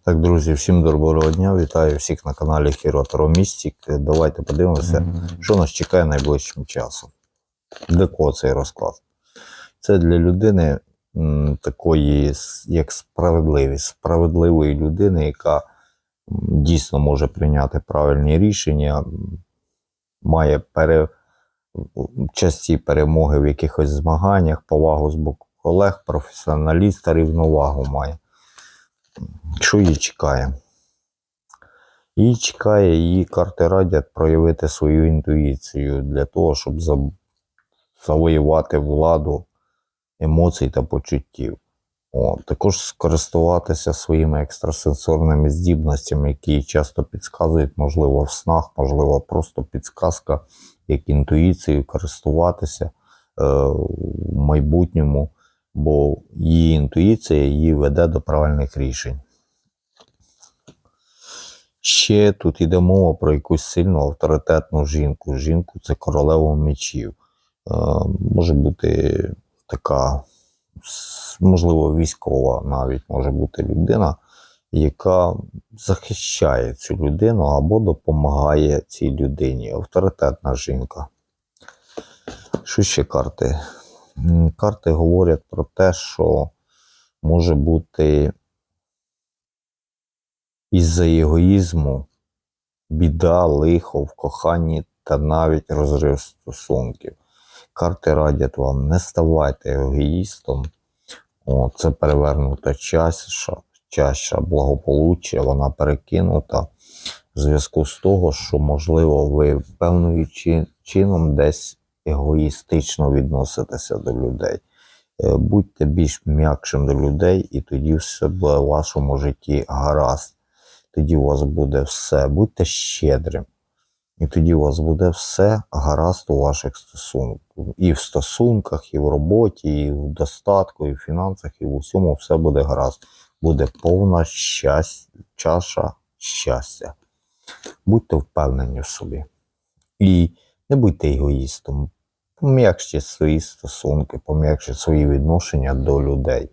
Так, друзі, всім доброго дня. Вітаю всіх на каналі Hero Taро Давайте подивимося, що нас чекає найближчим часом. Для кого цей розклад? Це для людини м, такої, як справедливість, справедливої людини, яка дійсно може прийняти правильні рішення, має пере, часті перемоги в якихось змаганнях, повагу з боку колег, професіоналіст та рівновагу має. Що її чекає? Її чекає, її карти радять проявити свою інтуїцію для того, щоб завоювати владу емоцій та почуттів. О, також скористуватися своїми екстрасенсорними здібностями, які часто підказують, можливо, в снах, можливо, просто підсказка, як інтуїцією користуватися е, в майбутньому, бо її інтуїція її веде до правильних рішень. Ще тут йде мова про якусь сильну авторитетну жінку. Жінку це королева мечів. Е, може бути така, можливо, військова навіть може бути людина, яка захищає цю людину або допомагає цій людині. Авторитетна жінка. Що ще карти? Карти говорять про те, що може бути із-за егоїзму біда, лихо в коханні та навіть розрив стосунків. Карти радять вам, не ставайте егоїстом. О, це перевернута чаша, чаша благополуччя, вона перекинута в зв'язку з того, що, можливо, ви певною чином десь егоїстично відноситеся до людей. Е, Будьте більш м'якшим до людей, і тоді все буде в вашому житті гаразд. Тоді у вас буде все. Будьте щедрим. І тоді у вас буде все гаразд у ваших стосунках. І в стосунках, і в роботі, і в достатку, і в фінансах, і в усьому все буде гаразд. Буде повна щастя, чаша щастя. Будьте впевнені в собі. І не будьте егоїстом. Пом'якште свої стосунки, пом'якште свої відношення до людей.